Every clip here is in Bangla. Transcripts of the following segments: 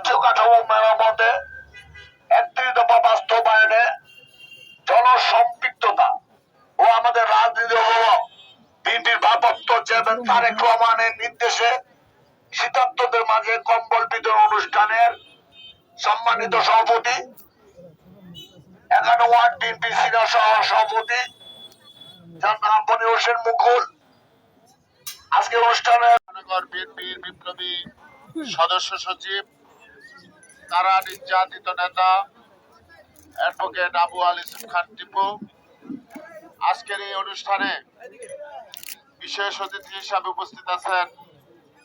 জাতীয় কাঠামো মেরামতে একত্রিশ দফা বাস্তবায়নে জনসম্পৃক্ততা। ও আমাদের রাজনীতি হল বিএনপির ভারপ্রাপ্ত চেয়ারম্যান তারেক রহমানের নির্দেশে শীতার্থদের মাঝে কম্বল বিতরণ অনুষ্ঠানের সম্মানিত সভাপতি, এগারো ওয়ার্ড বিএনপি সিনিয়র সহ, সভাপতি, যার নাম বনি হোসেন মুকুল। আজকে অনুষ্ঠানে বিএনপির বিপ্লবী সদস্য সচিব তারা নির্যাতিত নেতা অ্যাডভোকেট আবু আল ইসুফ খান টিপু, আজকের এই অনুষ্ঠানে বিশেষ অতিথি হিসাবে উপস্থিত আছেন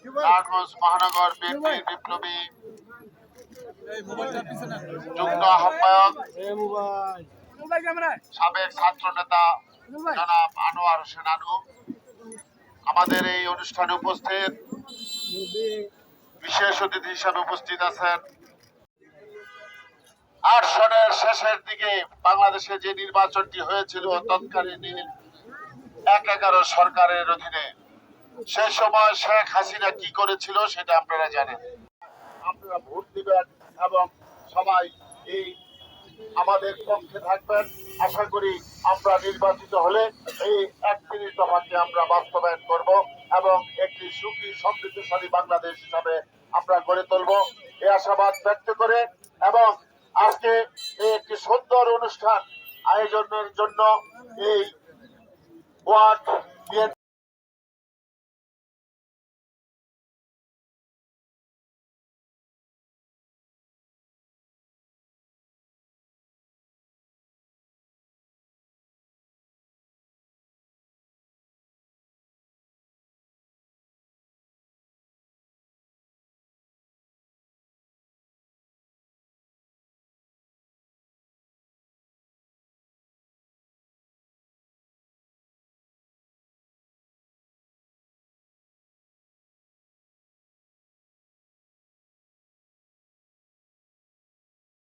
নারায়ণগঞ্জ মহানগর বিএনপির বিপ্লবী যুগ্ম আহ্বায়ক, সাবেক ছাত্র নেতা জনাব আনোয়ার হোসেন আনু। আমাদের এই অনুষ্ঠানে উপস্থিত বিশেষ অতিথি হিসাবে উপস্থিত আছেন আট সনের শেষের দিকে বাংলাদেশে যে নির্বাচনটি হয়েছিল তৎকালীন এক এগারো সরকারের অধীনে সেই সময় শেখ হাসিনা কি করেছিল সেটা আপনারা জানেন। আপনারা ভোট দিবেন এবং সবাই এই আমাদের পক্ষে থাকবেন। আশা করি আমরা নির্বাচিত হলে এই একত্রিশ দফাকে আমরা বাস্তবায়ন করব এবং একটি সুখী, সমৃদ্ধশালী বাংলাদেশ হিসাবে আমরা গড়ে তুলব। এই আশাবাদ ব্যক্ত করে এবং আজকে এই একটি সুন্দর অনুষ্ঠান আয়োজনের জন্য এই ওয়ার্ড